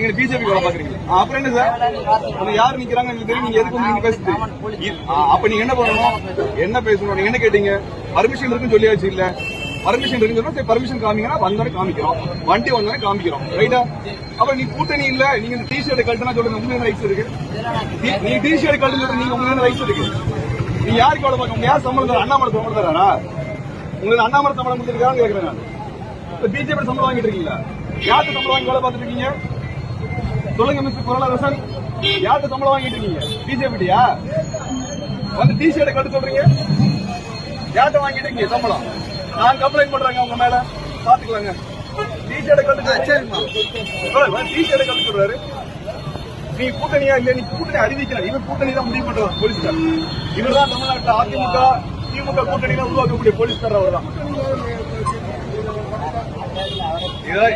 நீங்க பிஜேபி வேலை பாக்குறீங்க அப்புறம் என்ன சார் அது யார் நிக்கிறாங்க எனக்கு தெரியும் நீங்க எதுக்கு நீங்க பேசுறது? இ- அப்ப நீங்க என்ன பண்ணணும்? என்ன பேசணும்? நீங்க என்ன கேட்டீங்க? பர்மிஷன் இருக்குன்னு சொல்லியாச்சு இல்ல. பர்மிஷன் இருக்குன்னு சொன்னா சரி பர்மிஷன் காமிங்கன்னா வந்தோடனே காமிக்கிறோம். வண்டி வந்தோடனே காமிக்கிறோம். ரைட்டா அப்புறம் நீ கூட்டணி இல்ல நீங்க இந்த டிஷர்ட் கழட்டுனா சொல்லுங்க உங்களுக்கு ரைட்ஸ் இருக்கு. நீ- நீ டிஷர்ட் கழட்டுன்னு சொல்றது நீங்க உங்களுக்கு ரைட்ஸ் இருக்கு. நீ யாருக்கு வேலை பார்க்க யார் சம்பளம் தர அண்ணாமலை சம்பளம் தராரா? உங்களுக்கு அண்ணாமலை சம்பளம் கொடுத்துருக்கான்னு கேட்கிறேன் நான். பிஜேபி சம்பளம் வாங்கிட்டு இருக்கீங்களா? யாருக்கு சம்பளம் வாங்கி வேலை பார்த்துட்டு இருக்கீங்க? சொல்லுங்க மிஸ்டர் குரலரசன் யார்கிட்ட சம்பளம் வாங்கிட்டு இருக்கீங்க? பிஜேபியா வந்து டி ஷர்ட் கட்டு சொல்றீங்க? யார்கிட்ட வாங்கிட்டு இருக்கீங்க சம்பளம்? நான் கம்ப்ளைண்ட் பண்றேங்க உங்க மேல. பாத்துக்கலாங்க. டி ஷர்ட் கட்டு சரிம்மா டி ஷர்ட் கட்டு சொல்றாரு. நீ கூட்டணியா இல்ல நீ கூட்டணி அறிவிக்கல. இவன் கூட்டணி தான் முடிவு பண்றாரு போலீஸ்கார் இவர் தான் தமிழ்நாட்டுல அதிமுக திமுக கூட்டணி தான் உருவாக்கக்கூடிய போலீஸ்கார் அவர் தான்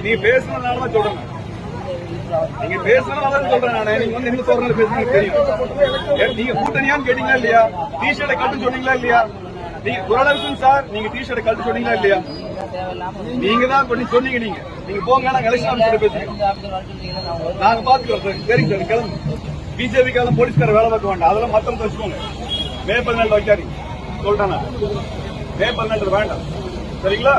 நீ பேசுனதுனால தான் சொல்றேன். நீங்க பேசுறதுன்னு சொல்றேன் நானே. நீங்க வந்து என்ன சொல்றது பேசுறது தெரியும். நீங்க கூட்டணியான்னு கேட்டீங்களா இல்லையா? டி ஷர்ட்டை கட்டு சொன்னீங்களா இல்லையா? நீங்க குரலரசன் சார் நீங்க டிஷர்ட்டை கட்டு சொன்னீங்களா இல்லையா? நீங்க தான் கொஞ்சம் சொன்னீங்க நீங்க. நீங்க போங்க நாங்க எலெக்ஷன் ஆஃபீஸர் பேசுறோம் நாங்க பாத்துக்கிறோம் சார் சரிங்க சார் கிளம்பு. பிஜேபிக்கான போலீஸ்கார வேலை பார்க்க வேண்டாம். அதெல்லாம் மத்தம் வச்சுக்கோங்க. மே பதினெட்டு வைக்காதீங்க. சொல்றேன் மே பதினெட்டு வேண்டாம். சரிங்களா?